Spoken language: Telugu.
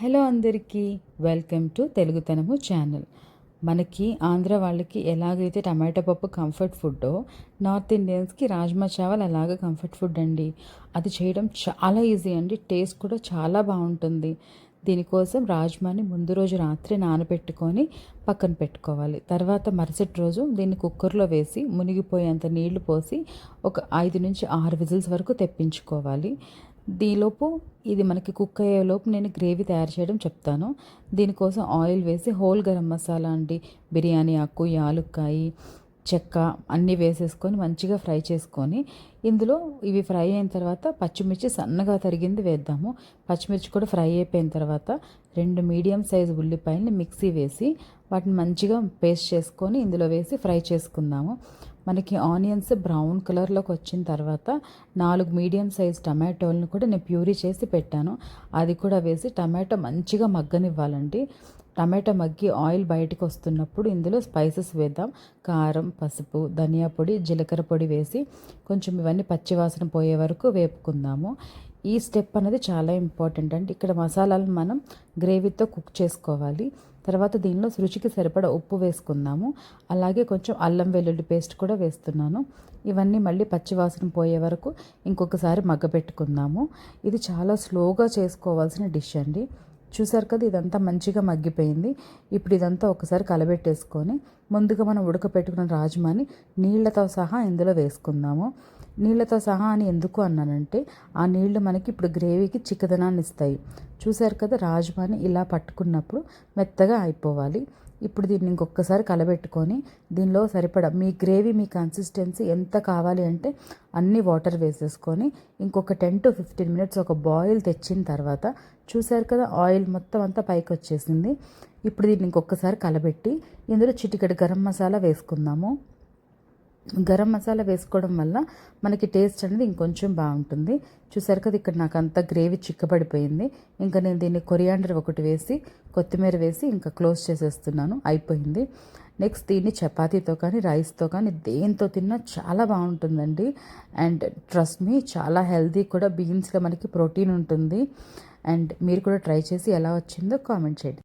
హలో అందరికీ వెల్కమ్ టు తెలుగుతనము ఛానల్. మనకి ఆంధ్ర వాళ్ళకి ఎలాగైతే టమాటో పప్పు కంఫర్ట్ ఫుడ్డో నార్త్ ఇండియన్స్కి రాజ్మా చావల్ అలాగే కంఫర్ట్ ఫుడ్ అండి. అది చేయడం చాలా ఈజీ అండి. టేస్ట్ కూడా చాలా బాగుంటుంది. దీనికోసం రాజ్మాని ముందు రోజు రాత్రి నానబెట్టుకొని పక్కన పెట్టుకోవాలి. తర్వాత మరుసటి రోజు దీన్ని కుక్కర్లో వేసి మునిగిపోయేంత నీళ్ళు పోసి ఒక ఐదు నుంచి ఆరు విజిల్స్ వరకు తెప్పించుకోవాలి. దీనిలోపు ఇది మనకి కుక్ అయ్యేలోపు నేను గ్రేవీ తయారు చేయడం చెప్తాను. దీనికోసం ఆయిల్ వేసి హోల్ గరం మసాలా అండి బిర్యానీ ఆకు యాలుక్కాయి చెక్క అన్నీ వేసేసుకొని మంచిగా ఫ్రై చేసుకొని ఇందులో ఇవి ఫ్రై అయిన తర్వాత పచ్చిమిర్చి సన్నగా తరిగింది వేద్దాము. పచ్చిమిర్చి కూడా ఫ్రై అయిపోయిన తర్వాత రెండు మీడియం సైజు ఉల్లిపాయలని మిక్సీ వేసి వాటిని మంచిగా పేస్ట్ చేసుకొని ఇందులో వేసి ఫ్రై చేసుకుందాము. మనకి ఆనియన్స్ బ్రౌన్ కలర్లోకి వచ్చిన తర్వాత నాలుగు మీడియం సైజ్ టమాటోలను కూడా నేను ప్యూరీ చేసి పెట్టాను. అది కూడా వేసి టమాటో మంచిగా మగ్గనివ్వాలండి. టమాటో మగ్గి ఆయిల్ బయటకు వస్తున్నప్పుడు ఇందులో స్పైసెస్ వేద్దాం. కారం పసుపు ధనియా పొడి జీలకర్ర పొడి వేసి కొంచెం ఇవన్నీ పచ్చివాసన పోయే వరకు వేపుకుందాము. ఈ స్టెప్ అనేది చాలా ఇంపార్టెంట్ అండి ఇక్కడ మసాలాలను మనం గ్రేవీతో కుక్ చేసుకోవాలి. తర్వాత దీనిలో రుచికి సరిపడా ఉప్పు వేసుకుందాము. అలాగే కొంచెం అల్లం వెల్లుల్లి పేస్ట్ కూడా వేస్తున్నాను. ఇవన్నీ మళ్ళీ పచ్చివాసన పోయే వరకు ఇంకొకసారి మగ్గపెట్టుకుందాము ఇది చాలా స్లోగా చేసుకోవాల్సిన డిష్ అండి. చూసారు కదా ఇదంతా మంచిగా మగ్గిపోయింది. ఇప్పుడు ఇదంతా ఒకసారి కలబెట్టేసుకొని ముందుగా మనం ఉడకపెట్టుకున్న రాజ్మాని నీళ్ళతో సహా ఇందులో వేసుకుందాము. నీళ్ళతో సహా అని ఎందుకు అన్నానంటే ఆ నీళ్ళు మనకి ఇప్పుడు గ్రేవీకి చిక్కదనాన్ని ఇస్తాయి. చూశారు కదా రాజ్మాని ఇలా పట్టుకున్నప్పుడు మెత్తగా అయిపోవాలి. ఇప్పుడు దీన్ని ఇంకొకసారి కలబెట్టుకొని దీనిలో సరిపడా మీ గ్రేవీ మీ కన్సిస్టెన్సీ ఎంత కావాలి అంటే అన్ని వాటర్ వేసేసుకొని ఇంకొక టెన్ టు ఫిఫ్టీన్ మినిట్స్ ఒక బాయిల్ తెచ్చిన తర్వాత చూశారు కదా ఆయిల్ మొత్తం అంతా పైకి వచ్చేసింది. ఇప్పుడు దీన్ని ఇంకొకసారి కలబెట్టి ఇందులో చిటికెడు గరం మసాలా వేసుకుందాము. గరం మసాలా వేసుకోవడం వల్ల మనకి టేస్ట్ అనేది ఇంకొంచెం బాగుంటుంది. చూసారు కదా ఇక్కడ నాకు అంత గ్రేవీ చిక్కబడిపోయింది. ఇంకా నేను దీన్ని కొరియాండర్ ఒకటి వేసి కొత్తిమీర వేసి ఇంకా క్లోజ్ చేసేస్తున్నాను. అయిపోయింది. నెక్స్ట్ దీన్ని చపాతీతో కానీ రైస్తో కానీ దేంతో తిన్నా చాలా బాగుంటుందండి. అండ్ ట్రస్ట్ మీ చాలా హెల్తీ కూడా బీన్స్లో మనకి ప్రోటీన్ ఉంటుంది. అండ్ మీరు కూడా ట్రై చేసి ఎలా వచ్చిందో కామెంట్ చేయండి.